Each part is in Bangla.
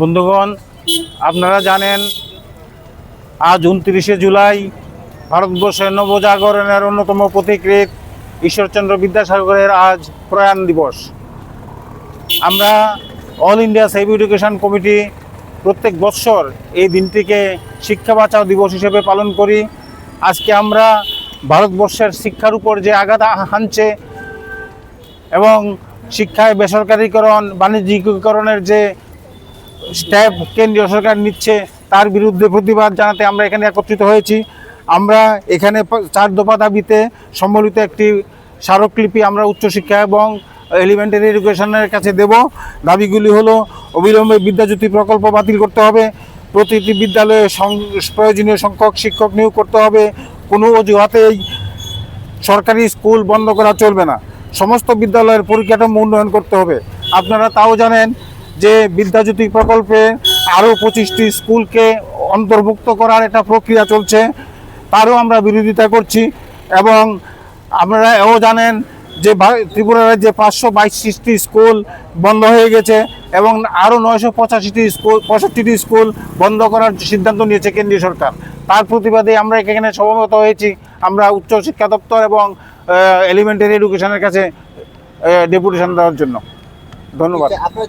বন্ধুগণ, আপনারা জানেন, আজ উনত্রিশে জুলাই ভারতবর্ষের নবজাগরণের অন্যতম প্রতিকৃত ঈশ্বরচন্দ্র বিদ্যাসাগরের আজ প্রয়াণ দিবস। আমরা all India save education committee প্রত্যেক বৎসর এই দিনটিকে শিক্ষা বাঁচাও দিবস হিসেবে পালন করি। আজকে আমরা ভারতবর্ষের শিক্ষার উপর যে আঘাত হানছে এবং শিক্ষায় বেসরকারীকরণ, বাণিজ্যিকীকরণের যে স্ট্যাপ কেন্দ্রীয় সরকার নিচ্ছে, তার বিরুদ্ধে প্রতিবাদ জানাতে আমরা এখানে একত্রিত হয়েছি। আমরা এখানে চার দফা দাবিতে সম্বলিত একটি স্মারকলিপি আমরা উচ্চশিক্ষা এবং এলিমেন্টারি এডুকেশনের কাছে দেব। দাবিগুলি হলো, অবিলম্বে বিদ্যাজ্যোতি প্রকল্প বাতিল করতে হবে, প্রতিটি বিদ্যালয়ে প্রয়োজনীয় সংখ্যক শিক্ষক নিয়োগ করতে হবে, কোনো অজুহাতেই সরকারি স্কুল বন্ধ করা চলবে না। সমস্ত বিদ্যালয়ের পরিকাঠামো উন্নয়ন করতে হবে। আপনারা তাও জানেন যে বিদ্যাজ্যোতি প্রকল্পে আরও পঁচিশটি স্কুলকে অন্তর্ভুক্ত করার একটা প্রক্রিয়া চলছে, তারও আমরা বিরোধিতা করছি এবং আপনারা এও জানেন যে ত্রিপুরা রাজ্যে পাঁচশো বাইশটি স্কুল বন্ধ হয়ে গেছে এবং আরও নয়শো পঁচাশিটি স্কুল, পঁয়ষট্টিটি স্কুল বন্ধ করার সিদ্ধান্ত নিয়েছে কেন্দ্রীয় সরকার। তার প্রতিবাদে আমরা এখানে সমবেত হয়েছি। আমরা উচ্চ শিক্ষা দপ্তর এবং এলিমেন্টারি এডুকেশনের কাছে ডেপুটেশন দেওয়ার জন্য। ধন্যবাদ। আপনারা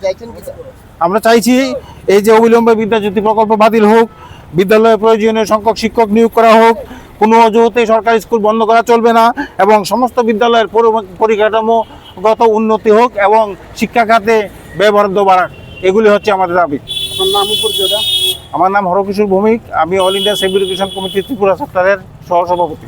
আমরা চাইছি এই যে অবিলম্বে বিদ্যাজ্যোতি প্রকল্প বাতিল হোক বিদ্যালয়ে প্রয়োজনীয় সংখ্যক শিক্ষক নিয়োগ করা হোক কোনো অজুহাতে সরকারি স্কুল বন্ধ করা চলবে না এবং সমস্ত বিদ্যালয়ের পরিকাঠামোগত উন্নতি হোক এবং শিক্ষা খাতে বরাদ্দ বাড়াক। এগুলি হচ্ছে আমাদের দাবি। আমার নাম হরকিশোর ভৌমিক আমি all India save education committee Tripura সেক্টরের সহসভাপতি।